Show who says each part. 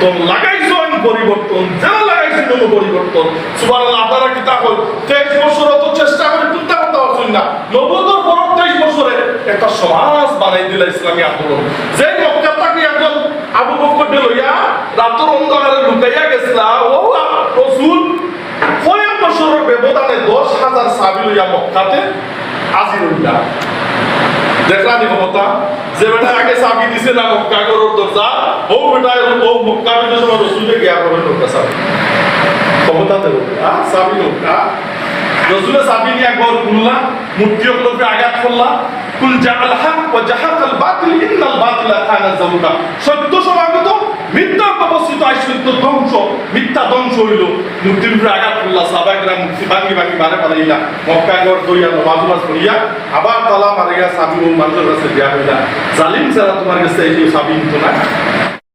Speaker 1: পরিবর্তন লাগাইছেন পরিবর্তন যারা লাগাইছেন কোনো পরিবর্তন। সুবান আপনারা কি বছর তো চেষ্টা করে চিন্তা করতে পারছেন না। নব্বই পর তেইশ বছরে একটা সমাজ বানাই দিল ইসলামী আন্দোলন। যে মক্কা তাকে একজন আবু বকর লইয়া রাতর অন্ধকারে লুকাইয়া গেছিলা ও রসুল কয়েক বছরের ব্যবধানে দশ হাজার সাবি লইয়া মক্কাতে আজি রইলা দেখলা নি ক্ষমতা যে বেটা আগে চাবি দিছে না মক্কা গরুর দরজা? ক্ষমতা দেব আ চাবি। লোক আ রসুলে চাবি নিয়ে ঘর খুললা মূর্তি লোকে আঘাত করলা কুল জাহাল হক ওয়া জাহাকাল বাতিল, ইন্নাল বাতিলা কানা যাবুকা সত্য সমাগত মিথ্যা ধ্বংস মিথ্যা ধ্বংস হইল। মূর্তির উপরে আঘাত করলা সাবাইকরা মূর্তি ভাঙি ভাঙি বারে পালাইলা। মক্কা ঘর করিয়া নমাজ নামাজ করিয়া আবার তালা মারিয়া সাবি ও মানুষের কাছে দেয়া হইলা। জালিম ছাড়া তোমার কাছে এই সাবি না।